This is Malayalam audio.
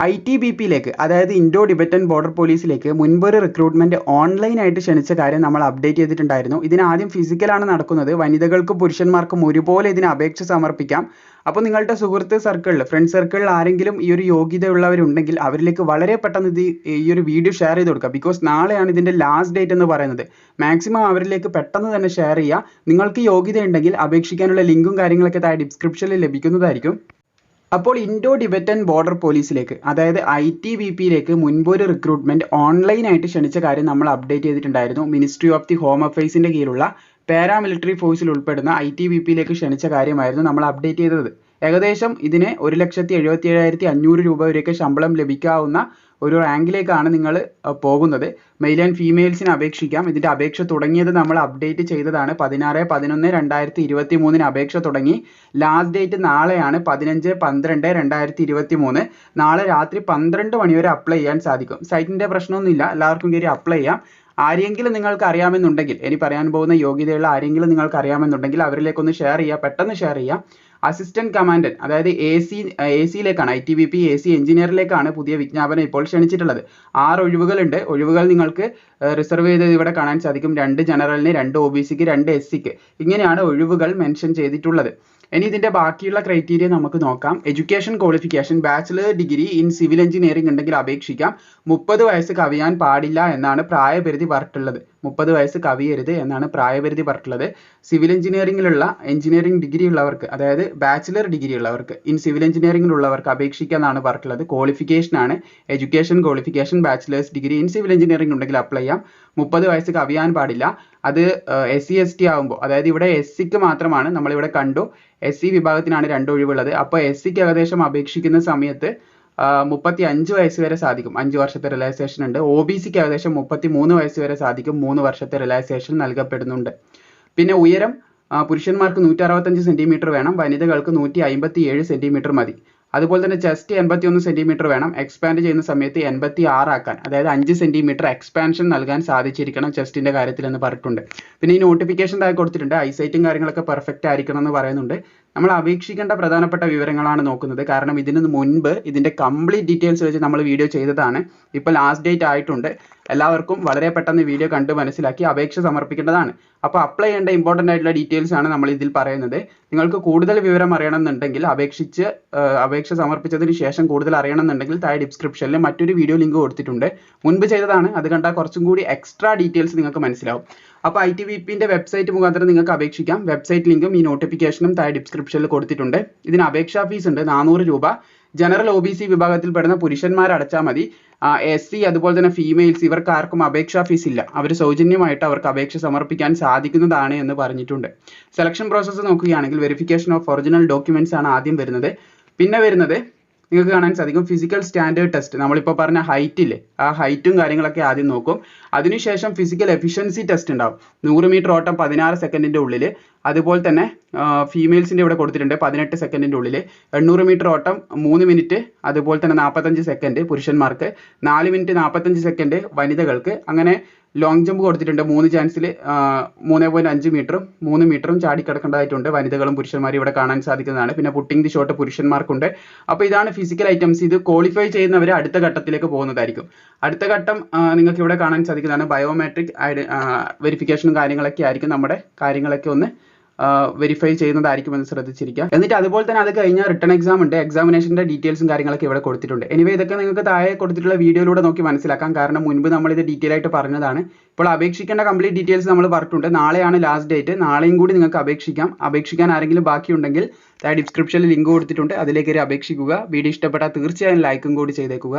ഐ ടി ബി പിയിലേക്ക് അതായത് ഇൻഡോ ടിബറ്റൻ ബോർഡർ പോലീസിലേക്ക് മുൻപൊരു റിക്രൂട്ട്മെന്റ് ഓൺലൈനായിട്ട് ക്ഷണിച്ച കാര്യം നമ്മൾ അപ്ഡേറ്റ് ചെയ്തിട്ടുണ്ടായിരുന്നു. ഇതിന് ആദ്യം ഫിസിക്കലാണ് നടക്കുന്നത്. വനിതകൾക്കും പുരുഷന്മാർക്കും ഒരുപോലെ ഇതിന് അപേക്ഷ സമർപ്പിക്കാം. അപ്പോൾ നിങ്ങളുടെ സുഹൃത്ത് സർക്കിളിൽ ഫ്രണ്ട് സർക്കിളിൽ ആരെങ്കിലും ഈ ഒരു യോഗ്യതയുള്ളവരുണ്ടെങ്കിൽ അവരിലേക്ക് വളരെ പെട്ടെന്ന് ഇത് ഈ ഒരു വീഡിയോ ഷെയർ ചെയ്ത് കൊടുക്കുക. ബിക്കോസ് നാളെയാണ് ഇതിന്റെ ലാസ്റ്റ് ഡേറ്റ് എന്ന് പറയുന്നത്. മാക്സിമം അവരിലേക്ക് പെട്ടെന്ന് തന്നെ ഷെയർ ചെയ്യുക. നിങ്ങൾക്ക് യോഗ്യത ഉണ്ടെങ്കിൽ അപേക്ഷിക്കാനുള്ള ലിങ്കും കാര്യങ്ങളൊക്കെ താഴെ ഡിസ്ക്രിപ്ഷനിൽ ലഭിക്കുന്നതായിരിക്കും. അപ്പോൾ ഇൻഡോ ടിബറ്റൻ ബോർഡർ പോലീസിലേക്ക് അതായത് ഐ ടി ബി പിയിലേക്ക് മുൻപൊരു റിക്രൂട്ട്മെന്റ് ഓൺലൈനായിട്ട് ക്ഷണിച്ച കാര്യം നമ്മൾ അപ്ഡേറ്റ് ചെയ്തിട്ടുണ്ടായിരുന്നു. മിനിസ്ട്രി ഓഫ് ദി ഹോം അഫയേഴ്സിന്റെ കീഴിലുള്ള പാരാമിലിറ്ററി ഫോഴ്സിൽ ഉൾപ്പെടുന്ന ഐ ടി ബി പിയിലേക്ക് ക്ഷണിച്ച കാര്യമായിരുന്നു നമ്മൾ അപ്ഡേറ്റ് ചെയ്തത്. ഏകദേശം ഇതിന് ഒരു ലക്ഷത്തി എഴുപത്തി ഏഴായിരത്തി അഞ്ഞൂറ് രൂപ വരെയൊക്കെ ശമ്പളം ലഭിക്കാവുന്ന ഒരു റാങ്കിലേക്കാണ് നിങ്ങൾ പോകുന്നത്. മെയിൽ ആൻഡ് ഫീമെയിൽസിന് അപേക്ഷിക്കാം. ഇതിന്റെ അപേക്ഷ തുടങ്ങിയത് നമ്മൾ അപ്ഡേറ്റ് ചെയ്തതാണ്. പതിനാറ് പതിനൊന്ന് രണ്ടായിരത്തി ഇരുപത്തി മൂന്നിന് അപേക്ഷ തുടങ്ങി. ലാസ്റ്റ് ഡേറ്റ് നാളെയാണ് പതിനഞ്ച് പന്ത്രണ്ട് രണ്ടായിരത്തി ഇരുപത്തി മൂന്ന് നാളെ രാത്രി പന്ത്രണ്ട് മണിവരെ അപ്ലൈ ചെയ്യാൻ സാധിക്കും. സൈറ്റിന്റെ പ്രശ്നമൊന്നുമില്ല. എല്ലാവർക്കും കയറി അപ്ലൈ ചെയ്യാം. ആരെങ്കിലും നിങ്ങൾക്ക് അറിയാമെന്നുണ്ടെങ്കിൽ ഇനി പറയാൻ പോകുന്ന യോഗ്യതയുള്ള ആരെങ്കിലും നിങ്ങൾക്ക് അറിയാമെന്നുണ്ടെങ്കിൽ അവരിലേക്കൊന്ന് ഷെയർ ചെയ്യുക പെട്ടെന്ന് ഷെയർ ചെയ്യുക അസിസ്റ്റന്റ് കമാൻഡന്റ് അതായത് A C A സിയിലേക്കാണ് I T B P A C എഞ്ചിനീയറിലേക്കാണ് പുതിയ വിജ്ഞാപനം ഇപ്പോൾ ക്ഷണിച്ചിട്ടുള്ളത്. ആറ് ഒഴിവുകളുണ്ട്. ഒഴിവുകൾ നിങ്ങൾക്ക് റിസർവ് ചെയ്തത് ഇവിടെ കാണാൻ സാധിക്കും. രണ്ട് ജനറലിന് രണ്ട് ഒ ബി സിക്ക് രണ്ട് എസ് സിക്ക് ഇങ്ങനെയാണ് ഒഴിവുകൾ മെൻഷൻ ചെയ്തിട്ടുള്ളത്. ഇനി ഇതിന്റെ ബാക്കിയുള്ള ക്രൈറ്റീരിയ നമുക്ക് നോക്കാം. Education qualification bachelor degree in civil engineering ഉണ്ടെങ്കിൽ അപേക്ഷിക്കാം. മുപ്പത് വയസ്സ് കവിയാൻ പാടില്ല എന്നാണ് പ്രായപരിധി പറഞ്ഞിട്ടുള്ളത്. മുപ്പത് വയസ്സ് കവിയരുത് എന്നാണ് പ്രായപരിധി പറഞ്ഞിട്ടുള്ളത്. സിവിൽ എഞ്ചിനീയറിംഗിലുള്ള എഞ്ചിനീയറിംഗ് ഡിഗ്രി ഉള്ളവർക്ക് അതായത് ബാച്ചിലർ ഡിഗ്രി ഉള്ളവർക്ക് ഇൻ സിവിൽ എഞ്ചിനീയറിംഗിലുള്ളവർക്ക് അപേക്ഷിക്കാന്നാണ് പറഞ്ഞിട്ടുള്ളത്. ക്വാളിഫിക്കേഷൻ ആണ്. Education qualification bachelors degree in civil engineering ഉണ്ടെങ്കിൽ അപ്ലൈ ചെയ്യാം. മുപ്പത് വയസ്സ് കവിയാൻ പാടില്ല. അത് എസ് സി എസ് ടി ആകുമ്പോൾ അതായത് ഇവിടെ എസ് സിക്ക് മാത്രമാണ് നമ്മളിവിടെ കണ്ടു. എസ് സി വിഭാഗത്തിനാണ് രണ്ട് ഒഴിവുള്ളത്. അപ്പോൾ എസ് സിക്ക് ഏകദേശം അപേക്ഷിക്കുന്ന സമയത്ത് മുപ്പത്തി അഞ്ച് വയസ്സ് വരെ സാധിക്കും. അഞ്ച് വർഷത്തെ റിലാക്സേഷൻ ഉണ്ട്. ഒ ബി സിക്ക് ഏകദേശം മുപ്പത്തി മൂന്ന് വയസ്സ് വരെ സാധിക്കും. മൂന്ന് വർഷത്തെ റിലാക്സേഷൻ നൽകപ്പെടുന്നുണ്ട്. പിന്നെ ഉയരം പുരുഷന്മാർക്ക് നൂറ്റി അറുപത്തഞ്ച് സെന്റിമീറ്റർ വേണം. വനിതകൾക്ക് നൂറ്റി അമ്പത്തി ഏഴ് സെന്റിമീറ്റർ മതി. അതുപോലെ തന്നെ ചെസ്റ്റ് എൺപത്തി ഒന്ന് സെന്റിമീറ്റർ വേണം. എക്സ്പാൻഡ് ചെയ്യുന്ന സമയത്ത് എൺപത്തി ആറാക്കാൻ അതായത് അഞ്ച് സെന്റിമീറ്റർ എക്സ്പാൻഷൻ നൽകാൻ സാധിച്ചിരിക്കണം ചെസ്റ്റിന്റെ കാര്യത്തിൽ എന്ന് പറഞ്ഞിട്ടുണ്ട്. പിന്നെ ഈ നോട്ടിഫിക്കേഷൻ താഴെ കൊടുത്തിട്ടുണ്ട്. ഐസൈറ്റും കാര്യങ്ങളൊക്കെ പെർഫെക്റ്റ് ആയിരിക്കണം എന്ന് പറയുന്നുണ്ട്. നമ്മൾ അപേക്ഷിക്കേണ്ട പ്രധാനപ്പെട്ട വിവരങ്ങളാണ് നോക്കുന്നത്. കാരണം ഇതിന് മുൻപ് ഇതിന്റെ കംപ്ലീറ്റ് ഡീറ്റെയിൽസ് വെച്ച് നമ്മൾ വീഡിയോ ചെയ്തതാണ്. ഇപ്പോൾ ലാസ്റ്റ് ഡേറ്റ് ആയിട്ടുണ്ട്. എല്ലാവർക്കും വളരെ പെട്ടെന്ന് വീഡിയോ കണ്ട് മനസ്സിലാക്കി അപേക്ഷ സമർപ്പിക്കേണ്ടതാണ്. അപ്പോൾ അപ്ലൈ ചെയ്യേണ്ട ഇമ്പോർട്ടന്റ് ആയിട്ടുള്ള ഡീറ്റെയിൽസ് ആണ് നമ്മൾ ഇതിൽ പറയുന്നത്. നിങ്ങൾക്ക് കൂടുതൽ വിവരം അറിയണമെന്നുണ്ടെങ്കിൽ അപേക്ഷിച്ച് അപേക്ഷ സമർപ്പിച്ചതിന് ശേഷം കൂടുതൽ അറിയണമെന്നുണ്ടെങ്കിൽ താഴെ ഡിസ്ക്രിപ്ഷനിൽ മറ്റൊരു വീഡിയോ ലിങ്ക് കൊടുത്തിട്ടുണ്ട്. മുൻപ് ചെയ്തതാണ്. അത് കണ്ടാൽ കുറച്ചും കൂടി എക്സ്ട്രാ ഡീറ്റെയിൽസ് നിങ്ങൾക്ക് മനസ്സിലാവും. അപ്പോൾ ഐ ടി വി വെബ്സൈറ്റ് മുഖാന്തരം നിങ്ങൾക്ക് അപേക്ഷിക്കാം. വെബ്സൈറ്റ് ലിങ്കും ഈ നോട്ടിഫിക്കേഷനും താഴെ ഡിസ്ക്രിപ്ഷനിൽ കൊടുത്തിട്ടുണ്ട്. ഇതിന് അപേക്ഷാ ഫീസ് ഉണ്ട് നാനൂറ് രൂപ. ജനറൽ ഒ ബി സി വിഭാഗത്തിൽപ്പെടുന്ന പുരുഷന്മാർ അടച്ചാൽ മതി എസ് സി അതുപോലെ തന്നെ ഫീമെയിൽസ് ഇവർക്ക് ആർക്കും അപേക്ഷാ ഫീസ് ഇല്ല. അവർ സൗജന്യമായിട്ട് അവർക്ക് അപേക്ഷ സമർപ്പിക്കാൻ സാധിക്കുന്നതാണ് എന്ന് പറഞ്ഞിട്ടുണ്ട്. സെലക്ഷൻ പ്രോസസ്സ് നോക്കുകയാണെങ്കിൽ വെരിഫിക്കേഷൻ ഓഫ് ഒറിജിനൽ ഡോക്യുമെന്റ്സ് ആണ് ആദ്യം വരുന്നത്. പിന്നെ വരുന്നത് നിങ്ങൾക്ക് കാണാൻ സാധിക്കും ഫിസിക്കൽ സ്റ്റാൻഡേർഡ് ടെസ്റ്റ് നമ്മളിപ്പോൾ പറഞ്ഞ ഹൈറ്റില്ലേ ആ ഹൈറ്റും കാര്യങ്ങളൊക്കെ ആദ്യം നോക്കും. അതിനുശേഷം ഫിസിക്കൽ എഫിഷ്യൻസി ടെസ്റ്റ് ഉണ്ടാവും. നൂറ് മീറ്റർ ഓട്ടം പതിനാറ് സെക്കൻഡിന്റെ ഉള്ളിൽ അതുപോലെ തന്നെ ഫീമെയിൽസിന്റെ ഇവിടെ കൊടുത്തിട്ടുണ്ട് പതിനെട്ട് സെക്കൻഡിന്റെ ഉള്ളിൽ എണ്ണൂറ് മീറ്റർ ഓട്ടം മൂന്ന് മിനിറ്റ് അതുപോലെ തന്നെ നാൽപ്പത്തഞ്ച് സെക്കൻഡ് പുരുഷന്മാർക്ക് നാല് മിനിറ്റ് നാൽപ്പത്തഞ്ച് സെക്കൻഡ് വനിതകൾക്ക്. അങ്ങനെ ലോങ് ജമ്പ് കൊടുത്തിട്ടുണ്ട് മൂന്ന് ചാൻസിൽ മൂന്ന് പോയിന്റ് അഞ്ച് മീറ്ററും മൂന്ന് മീറ്ററും ചാടി കിടക്കേണ്ടതായിട്ടുണ്ട് വനിതകളും പുരുഷന്മാരും ഇവിടെ കാണാൻ സാധിക്കുന്നതാണ്. പിന്നെ പുട്ടിംഗ് ദി ഷോട്ട് പുരുഷന്മാർക്കുണ്ട്. അപ്പോൾ ഇതാണ് ഫിസിക്കൽ ഐറ്റംസ് ഇത് ക്വാളിഫൈ ചെയ്യുന്നവർ അടുത്ത ഘട്ടത്തിലേക്ക് പോകുന്നതായിരിക്കും. അടുത്ത ഘട്ടം നിങ്ങൾക്ക് ഇവിടെ കാണാൻ സാധിക്കുന്നതാണ് ബയോമെട്രിക് വെരിഫിക്കേഷനും കാര്യങ്ങളൊക്കെ ആയിരിക്കും. നമ്മുടെ കാര്യങ്ങളൊക്കെ ഒന്ന് വെരിഫൈ ചെയ്യുന്നതായിരിക്കും എന്ന് ശ്രദ്ധിച്ചിരിക്കുക. എന്നിട്ട് അതുപോലെ തന്നെ അത് കഴിഞ്ഞാൽ റിട്ടേൺ എക്സാം ഉണ്ട്. എക്സാമിനേഷന്റെ ഡീറ്റെയിൽസും കാര്യങ്ങളൊക്കെ ഇവിടെ കൊടുത്തിട്ടുണ്ട്. എനിവേ ഇതൊക്കെ നിങ്ങൾക്ക് താഴെ കൊടുത്തിട്ടുള്ള വീഡിയോയിലൂടെ നോക്കി മനസ്സിലാക്കാം. കാരണം മുൻപ് നമ്മൾ ഇത് ഡീറ്റെയിൽ ആയിട്ട് പറഞ്ഞതാണ്. ഇപ്പോൾ അപേക്ഷിക്കേണ്ട കംപ്ലീറ്റ് ഡീറ്റെയിൽസ് നമ്മൾ പറഞ്ഞിട്ടുണ്ട്. നാളെയാണ് ലാസ്റ്റ് ഡേറ്റ് നാളെയും കൂടി നിങ്ങൾക്ക് അപേക്ഷിക്കാം. അപേക്ഷിക്കാൻ ആരെങ്കിലും ബാക്കിയുണ്ടെങ്കിൽ താഴെ ഡിസ്ക്രിപ്ഷനിൽ ലിങ്ക് കൊടുത്തിട്ടുണ്ട്. അതിലേക്ക് അപേക്ഷിക്കുക. വീഡിയോ ഇഷ്ടപ്പെട്ടാൽ തീർച്ചയായും ലൈക്കും കൂടി ചെയ്തേക്കുക.